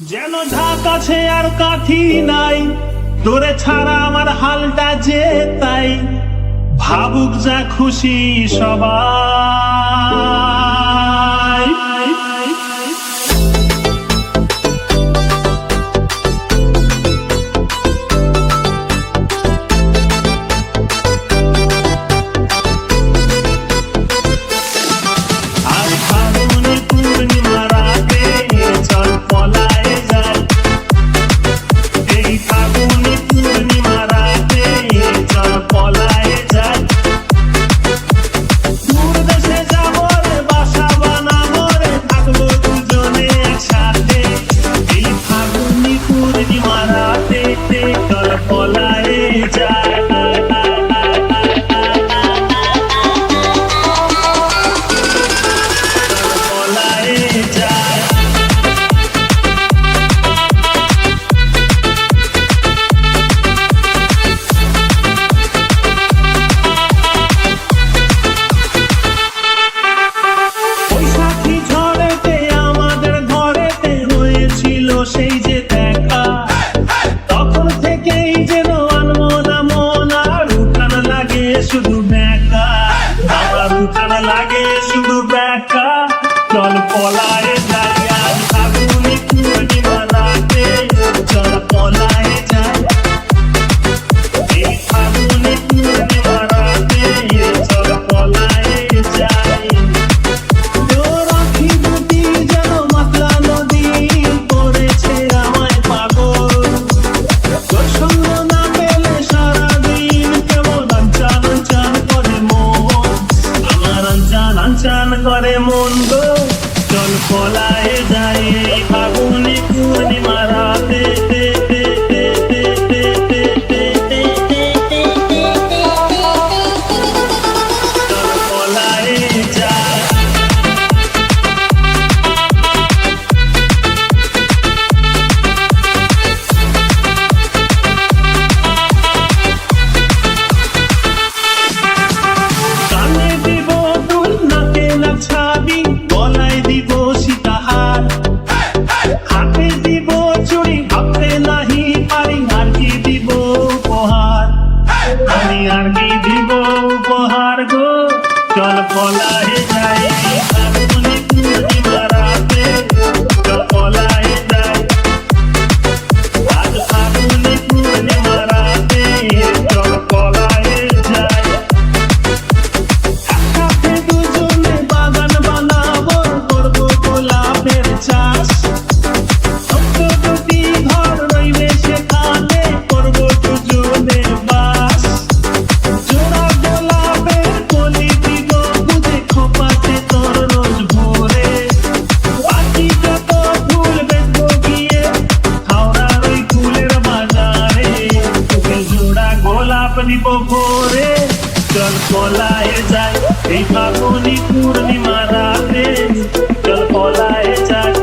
যেন ঝাঁক আছে আর কাঠি নাই, তোরে ছাড়া আমার হালটা যে তাই। ভাবুক যা খুশি সবার। লাগে শুধু দেখা চল পলায় দাঁড়িয়ে আগুন চল পলায় টান করে মন গো। চল খোলায় যাই ফাগুনি মারা রাতে আর কি দিব উপহার গো? চল পলাই। দিব ভোরে চল পলায় যায়। এই ফাগুনি পূর্ণিমা রাতে চল পলায় যায়।